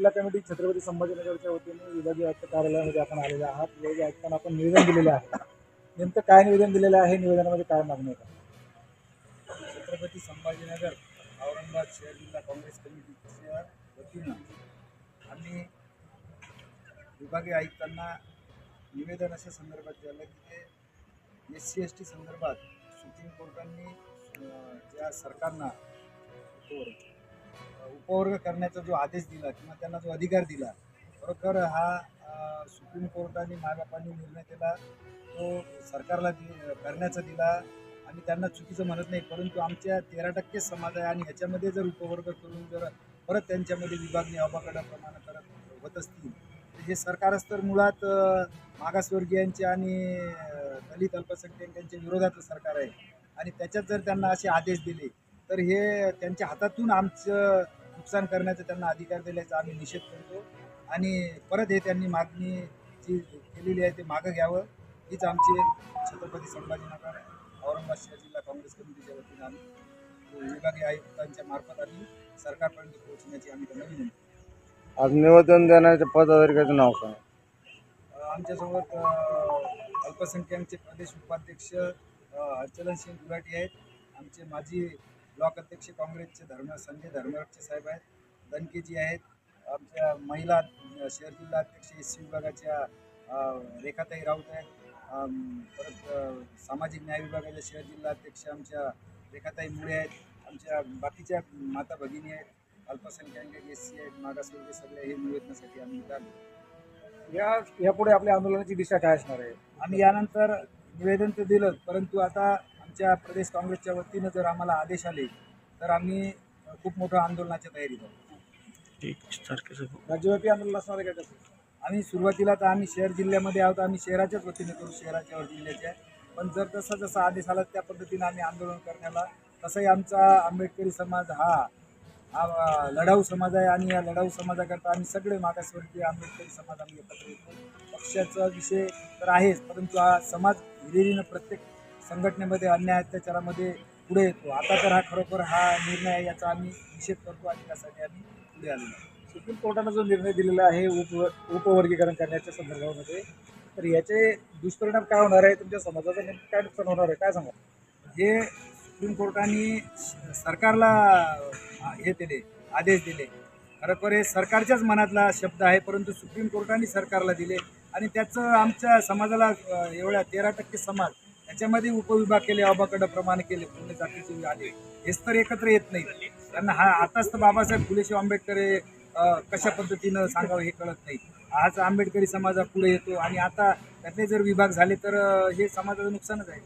जिल्हा कमिटी छत्रपती संभाजीनगरच्या वतीने विभागीय आयुक्त कार्यालयामध्ये आपण आलेले आहात. विभागीय आयुक्तांना आपण निवेदन दिलेलं आहे. नेमकं काय निवेदन दिलेलं आहे? निवेदनामध्ये काय मागणी आहे? छत्रपती संभाजीनगर औरंगाबाद शहर जिल्हा काँग्रेस कमिटीच्या वतीनं आम्ही विभागीय आयुक्तांना निवेदन अशा संदर्भात दिलं की ते एस सी एस टी संदर्भात सुप्रीम कोर्टांनी ज्या सरकारना उपवर्ग करण्याचा जो आदेश दिला किंवा त्यांना जो अधिकार दिला खरोखर हा सुप्रीम कोर्टाने मागापानी निर्णय केला तो सरकारला दि करण्याचा दिला आणि त्यांना चुकीचं म्हणत नाही परंतु आमच्या तेरा टक्के समाज आहे आणि ह्याच्यामध्ये जर उपवर्ग करून जर परत त्यांच्यामध्ये विभागणी अबाकडाप्रमाणे करत होत असतील तर हे सरकारच तर मुळात मागासवर्गीयांचे आणि दलित अल्पसंख्याकांच्या विरोधातलं सरकार आहे. आणि त्याच्यात जर त्यांना असे आदेश दिले तर हे त्यांच्या हातातून आमचं नुकसान करण्याचा त्यांना अधिकार दिल्याचा आम्ही निषेध करतो. आणि परत हे त्यांनी मागणी जी केलेली आहे ते मागं घ्यावं. हीच आमची छत्रपती संभाजीनगर औरंगाबाद शहर जिल्हा काँग्रेस कमिटीच्या वतीनं आम्ही विभागीय आयुक्तांच्या मार्फत आम्ही सरकारपर्यंत पोहोचण्याची आम्ही त्यांना विनंती आज निवेदन देण्याच्या पदाधिकाऱ्याचं नाव काय आमच्यासोबत अल्पसंख्याकचे प्रदेश उपाध्यक्ष अ, अर्चलन सिंग गुलाटी आहेत. आमचे माजी ब्लॉक अध्यक्ष काँग्रेसचे धर्म संजय धर्मरक्षे साहेब आहेत दणकेजी आहेत. आमच्या महिला शहर जिल्हा अध्यक्ष एस सी विभागाच्या रेखाताई राऊत आहेत. परत सामाजिक न्याय विभागाच्या शहर जिल्हा अध्यक्ष आमच्या रेखाताई मुळे आहेत. आमच्या बाकीच्या माता भगिनी आहेत. अल्पसंख्याक एस सी आहेत मागासवर्गीय सगळे हे निवेदनासाठी आम्ही आलो या यापुढे आपल्या आंदोलनाची दिशा काय असणार आहे? आम्ही यानंतर निवेदन तर दिलं परंतु आता आमच्या प्रदेश काँग्रेसच्या वतीनं जर आम्हाला आदेश आले तर आम्ही खूप मोठं आंदोलनाच्या तयारीत आहोत राज्यव्यापी आंदोलन असणार आहे का कसं? आम्ही सुरुवातीला तर आम्ही शहर जिल्ह्यामध्ये आहोत आम्ही शहराच्याच वतीने करू शहराच्या व जिल्ह्याच्या. पण जर तसा जसा आदेश आला त्या पद्धतीने आम्ही आंदोलन करण्याला तसंही आमचा आंबेडकरी समाज हा हा लढाऊ समाज आहे आणि या लढाऊ समाजाकरता आम्ही सगळे मागासवर्गीय आंबेडकरी समाज आम्ही एकत्र येतो. पक्षाचा विषय तर आहेच परंतु हा समाज हिरिरीनं प्रत्येक संघटनेमध्ये अन्याय अत्याचारामध्ये पुढे येतो. आता तर हा खरोखर हा निर्णय आहे याचा आम्ही निषेध करतो आणि त्यासाठी आम्ही पुढे आलेलो आहोत. सुप्रीम कोर्टानं जो निर्णय दिलेला आहे उप उपवर्गीकरण करण्याच्या संदर्भामध्ये तर याचे दुष्परिणाम काय होणार आहे तुमच्या समाजाचं नेमकं काय नुकसान होणार आहे? काय सांगा हे सुप्रीम कोर्टाने सरकारला हे दिले आदेश दिले. खरोखर हे सरकारच्याच मनातला शब्द आहे परंतु सुप्रीम कोर्टाने सरकारला दिले. आणि त्याचं आमच्या समाजाला एवढ्या तेरा टक्के समाज त्याच्यामध्ये उपविभाग केले अबाकड प्रमाण केले पूर्ण जातीचे आले हेच तर एकत्र येत नाही. त्यांना हा आताच तर बाबासाहेब फुलेशिव आंबेडकर हे कशा पद्धतीनं सांगावं हे कळत नाही. आज आंबेडकरी समाजा पुढे येतो आणि आता त्यातले जर विभाग झाले तर हे समाजाचं नुकसानच आहे.